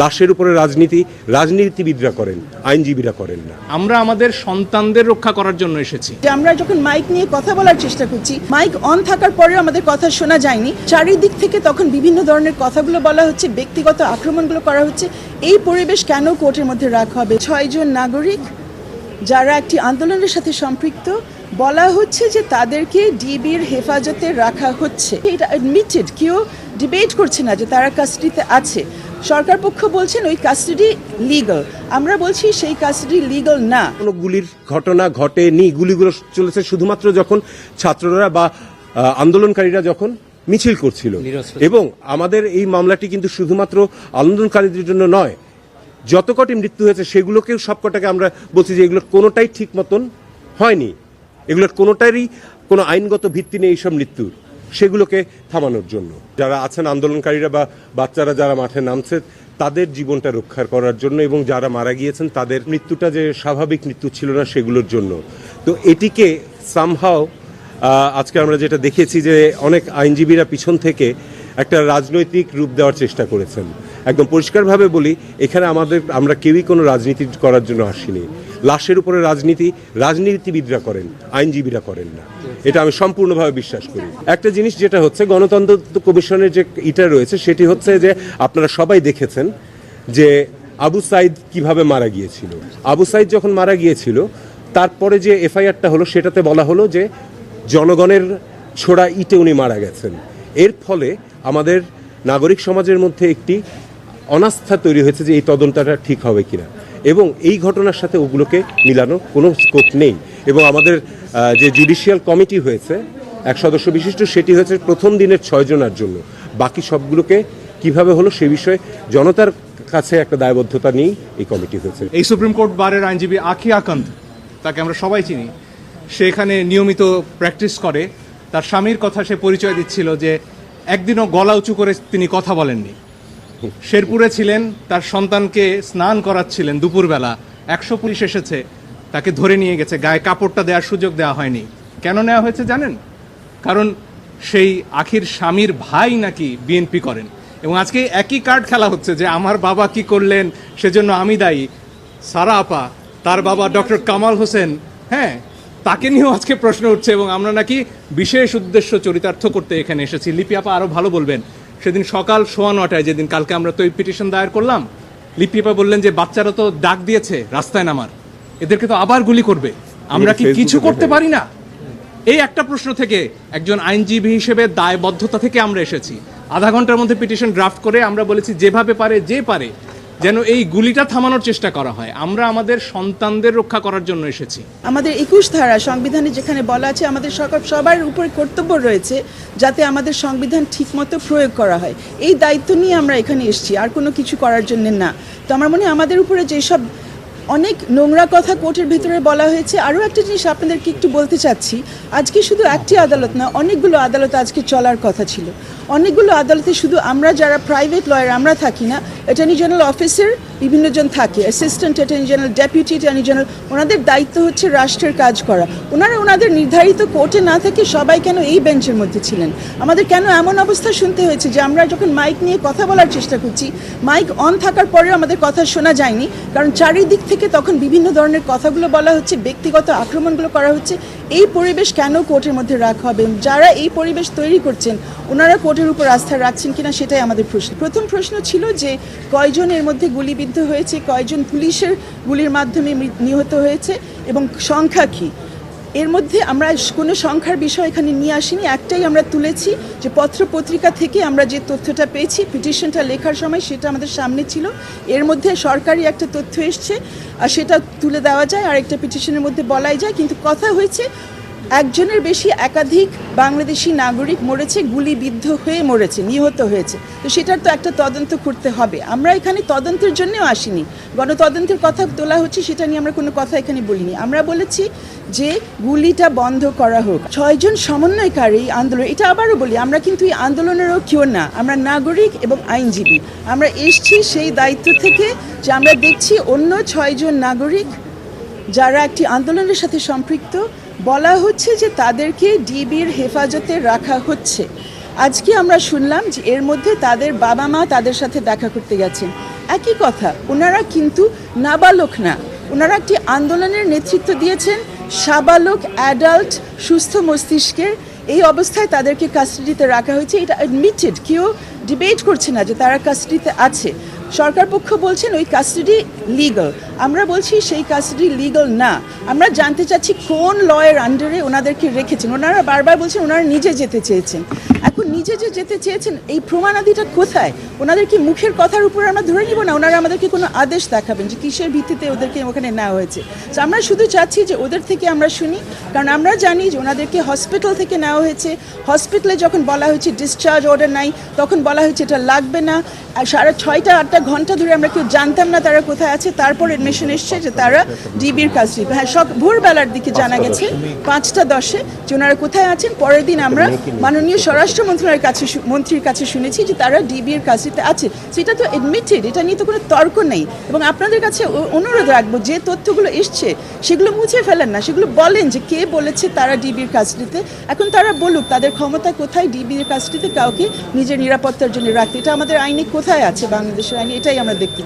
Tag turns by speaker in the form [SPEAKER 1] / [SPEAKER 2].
[SPEAKER 1] লাশের উপরে রাজনীতি রাজনীতিবিদরা করেন আইনজীবীরা করেন না।
[SPEAKER 2] আমরা আমাদের সন্তানদের রক্ষা করার জন্য এসেছি।
[SPEAKER 3] যে আমরা যখন মাইক নিয়ে কথা বলার চেষ্টা করছি মাইক অন থাকার পরেও আমাদের কথা শোনা যায়নি চারিদিক থেকে তখন বিভিন্ন ধরনের কথাগুলো বলা হচ্ছে ব্যক্তিগত আক্রমণগুলো করা হচ্ছে। এই পরিবেশ কেন কোর্টের মধ্যে রাখা হবে? ছয়জন নাগরিক যারা একটি আন্দোলনের সাথে সম্পৃক্ত বলা হচ্ছে যে তাদেরকে ডিবির হেফাজতে রাখা হচ্ছে। এটা অ্যাডমিটেড কেউ ডিবেট করছে না যে তারা কাস্টডিতে আছে। সরকার পক্ষ বলছেন ওই কাস্টাডি লিগাল আমরা বলছি সেই কাস্টাডি লিগাল না।
[SPEAKER 1] কোনো গুলির ঘটনা ঘটেনি গুলিগুলো চলেছে শুধুমাত্র যখন ছাত্ররা বা আন্দোলনকারীরা যখন মিছিল করছিল। এবং আমাদের এই মামলাটি কিন্তু শুধুমাত্র আন্দোলনকারীদের জন্য নয় যত কটি মৃত্যু হয়েছে সেগুলোকেও সবকটাকে আমরা বলছি যে এগুলো কোনোটাই ঠিক মতন হয়নি। এগুলোর কোনোটারই কোনো আইনগত ভিত্তি নেই এইসব মৃত্যুর, সেগুলোকে থামানোর জন্য। যারা আছেন আন্দোলনকারীরা বা বাচ্চারা যারা মাঠে নামছে, তাদের জীবনটা রক্ষা করার জন্য এবং যারা মারা গিয়েছেন, তাদের মৃত্যুটা যে স্বাভাবিক মৃত্যু ছিল না সেগুলোর জন্য। তো এটিকে সামহাও আজকে আমরা যেটা দেখেছি যে অনেক আইনজীবীরা পিছন থেকে একটা রাজনৈতিক রূপ দেওয়ার চেষ্টা করেছেন। একদম পরিষ্কারভাবে বলি, এখানে আমাদের, আমরা কেউই কোনো রাজনীতি করার জন্য আসিনি। লাশের উপরে রাজনীতি, রাজনীতিবিদরা করেন, আইনজীবীরা করেন না। এটা আমি সম্পূর্ণভাবে বিশ্বাস করি। একটা জিনিস যেটা হচ্ছে, গণতন্ত্র কমিশনের যে ইটা রয়েছে, সেটি হচ্ছে যে আপনারা সবাই দেখেছেন যে আবু সাইদ কীভাবে মারা গিয়েছিল। আবু সাইদ যখন মারা গিয়েছিল, তারপরে যে এফআইআরটা হলো, সেটাতে বলা হলো যে জনগণের ছোড়া ইটে উনি মারা গেছেন। এর ফলে আমাদের নাগরিক সমাজের মধ্যে একটি অনাস্থা তৈরি হয়েছে যে এই তদন্তটা ঠিক হবে কিনা। এবং এই ঘটনার সাথে ওগুলোকে মিলানো কোনো স্কোপ নেই। এবং আমাদের যে জুডিশিয়াল কমিটি হয়েছে, এক সদস্য বিশিষ্ট, সেটি হয়েছে প্রথম দিনের ছয়জনের জন্য। বাকি সবগুলোকে কীভাবে হলো সে বিষয়ে জনতার কাছে একটা দায়বদ্ধতা নিয়েই এই কমিটি হয়েছে।
[SPEAKER 2] এই সুপ্রিম কোর্ট বারের আইনজীবী আখি আকান্ত, তাকে আমরা সবাই চিনি, সে এখানে নিয়মিত প্র্যাকটিস করে। তার স্বামীর কথা সে পরিচয় দিচ্ছিল যে, একদিনও গলা উঁচু করে তিনি কথা বলেননি। শেরপুরে ছিলেন, তার সন্তানকে স্নান করাচ্ছিলেন দুপুরবেলা। একশো পুলিশ এসেছে, তাকে ধরে নিয়ে গেছে, গায়ে কাপড়টা দেওয়ার সুযোগ দেওয়া হয়নি। কেন নেওয়া হয়েছে জানেন? কারণ সেই আখির স্বামীর ভাই নাকি বিএনপি করেন। এবং আজকে একই কার্ড খেলা হচ্ছে যে আমার বাবা কি করলেন, সেজন্য আমি দায়ী। সারা আপা, তার বাবা ডক্টর কামাল হোসেন হ্যাঁ তাকে নিয়েও আজকে প্রশ্ন উঠছে এবং আমরা নাকি বিশেষ উদ্দেশ্য চরিতার্থ করতে এখানে এসেছি। লিপি আপা আরও ভালো বলবেন। সেদিন সকাল সোয়া নটায় যেদিন কালকে আমরা তো এই পিটিশন দায়ের করলাম লিপিপা বললেন যে বাচ্চারা তো ডাক দিয়েছে রাস্তায় নামার এদেরকে তো আবার গুলি করবে। আমরা কি কিছু করতে পারি না? এই একটা প্রশ্ন থেকে একজন আইনজীবী হিসেবে দায়বদ্ধতা থেকে আমরা এসেছি। আধা ঘণ্টার মধ্যে পিটিশন ড্রাফট করে আমরা বলেছি যেভাবে পারে যে পারে। যেন এই গুলিটা থামানোর চেষ্টা করা হয়। আমরা আমাদের সন্তানদের রক্ষা করার জন্য এসেছি।
[SPEAKER 3] আমাদের একুশ ধারা সংবিধানে যেখানে বলা আছে, আমাদের সরকার সবার উপরে কর্তব্য রয়েছে যাতে আমাদের সংবিধান ঠিকমতো প্রয়োগ করা হয়। এই দায়িত্ব নিয়ে আমরা এখানে এসেছি, আর কোনো কিছু করার জন্য না। তো আমার মনে হয় আমাদের উপরে যেসব অনেক নোংরা কথা কোর্টের ভিতরে বলা হয়েছে। আরও একটা জিনিস আপনাদেরকে একটু বলতে চাচ্ছি। আজকে শুধু একটি আদালত না, অনেকগুলো আদালত আজকে চলার কথা ছিল। অনেকগুলো আদালতে শুধু আমরা যারা প্রাইভেট লয়ার আমরা থাকি না অ্যাটর্নি জেনারেল অফিসের বিভিন্ন জন থাকে assistant attorney general deputy attorney general ওনাদের দায়িত্ব হচ্ছে রাষ্ট্রের কাজ করা। ওনারা ওনাদের নির্ধারিত কোর্টে না থেকে সবাই কেন এই বেঞ্চের মধ্যে ছিলেন? আমাদের কেন এমন অবস্থা শুনতে হয়েছে যে আমরা যখন মাইক নিয়ে কথা বলার চেষ্টা করছি, মাইক অন থাকার পরেও আমাদের কথা শোনা যায়নি, কারণ চারিদিক থেকে তখন বিভিন্ন ধরনের কথাগুলো বলা হচ্ছে, ব্যক্তিগত আক্রমণগুলো করা হচ্ছে। এই পরিবেশ কেন কোর্টের মধ্যে রাখা হবে? যারা এই পরিবেশ তৈরি করছেন, ওনারা কোর্টের উপর আস্থা রাখছেন কিনা সেটাই আমাদের প্রশ্ন। প্রথম প্রশ্ন ছিল যে কয়জন এর মধ্যে গুলিবিদ্ধ হয়েছে, কয়জন পুলিশের গুলির মাধ্যমে নিহত হয়েছে এবং সংখ্যা কী? এর মধ্যে আমরা কোনো সংখ্যার বিষয় এখানে নিয়ে আসিনি, একটাই আমরা তুলেছি যে পত্র পত্রিকা থেকে আমরা যে তথ্যটা পেয়েছি পিটিশনটা লেখার সময় সেটা আমাদের সামনে ছিল। এর মধ্যে সরকারি একটা তথ্য এসছে, আর সেটা তুলে দেওয়া যায় আর একটা পিটিশনের মধ্যে বলাই যায়। কিন্তু কথা হয়েছে একজনের বেশি একাধিক বাংলাদেশি নাগরিক মরেছে, গুলিবিদ্ধ হয়ে মরেছে, নিহত হয়েছে। তো সেটার তো একটা তদন্ত করতে হবে। আমরা এখানে তদন্তের জন্যও আসিনি। গণতদন্তের কথা তোলা হচ্ছে, সেটা নিয়ে আমরা কোনো কথা এখানে বলিনি। আমরা বলেছি যে গুলিটা বন্ধ করা হোক। ছয়জন সমন্বয়কারী আন্দোলন, এটা আবারও বলি, আমরা কিন্তু এই আন্দোলনেরও কেউ না। আমরা নাগরিক এবং আইনজীবী। আমরা এসছি সেই দায়িত্ব থেকে যে আমরা দেখছি অন্য ছয়জন নাগরিক যারা একটি আন্দোলনের সাথে সম্পৃক্ত বলা হচ্ছে যে তাদেরকে ডিবির হেফাজতে রাখা হচ্ছে। আজকে আমরা শুনলাম যে এর মধ্যে তাদের বাবা মা তাদের সাথে দেখা করতে গেছেন। একই কথা, ওনারা কিন্তু নাবালক না। ওনারা একটি আন্দোলনের নেতৃত্ব দিয়েছেন। সাবালক অ্যাডাল্ট সুস্থ মস্তিষ্কের এই অবস্থায় তাদেরকে কাস্টাডিতে রাখা হয়েছে। এটা অ্যাডমিটেড কেউ ডিবেট করছে না যে তারা কাস্টাডিতে আছে। সরকার পক্ষ বলছেন ওই কাস্টাডি লিগাল আমরা বলছি সেই কাস্টাডি লিগাল না। আমরা জানতে চাচ্ছি কোন লয়ের আন্ডারে ওনাদেরকে রেখেছেন। ওনারা বারবার বলছেন ওনারা নিজে যেতে চেয়েছেন। নিজে যে যেতে চেয়েছেন এই প্রমাণাদিটা কোথায়? ওনাদের কি মুখের কথার উপর আমরা ধরে নিব না? ওনারা আমাদেরকে কোনো আদেশ দেখাবেন যে কিসের ভিত্তিতে ওদেরকে ওখানে নেওয়া হয়েছে? তো আমরা শুধু চাচ্ছি যে ওদের থেকে আমরা শুনি কারণ আমরা জানি যে ওনাদেরকে হসপিটাল থেকে নেওয়া হয়েছে। হসপিটালে যখন বলা হয়েছে ডিসচার্জ অর্ডার নাই তখন বলা হয়েছে এটা লাগবে না। আর সাড়ে ছয়টা আটটা ঘণ্টা ধরে আমরা কেউ জানতাম না তারা কোথায় আছে। তারপর এডমিশন এসছে যে তারা ডিবির কাজ হ্যাঁ সব ভোরবেলার দিকে জানা গেছে পাঁচটা দশে যে ওনারা কোথায় আছেন। পরের দিন আমরা মাননীয় স্বরাষ্ট্র মন্ত্রণালয়ের কাছে মন্ত্রীর কাছে শুনেছি যে তারা ডিবির কাছে আছে। সেটা তো এডমিটেড এটা নিয়ে তো কোনো তর্ক নেই। এবং আপনাদের কাছে অনুরোধ রাখব, যে তথ্যগুলো এসছে, সেগুলো মুছে ফেলেন না। সেগুলো বলেন যে কে বলেছে তারা ডিবির কাছটিতে এখন তারা বলুক, তাদের ক্ষমতা কোথায় ডিবির কাছটিতে কাউকে নিজের নিরাপত্তার জন্য রাখতে। এটা আমাদের আইনে কোথায় আছে? বাংলাদেশের আইনে এটাই আমরা দেখতে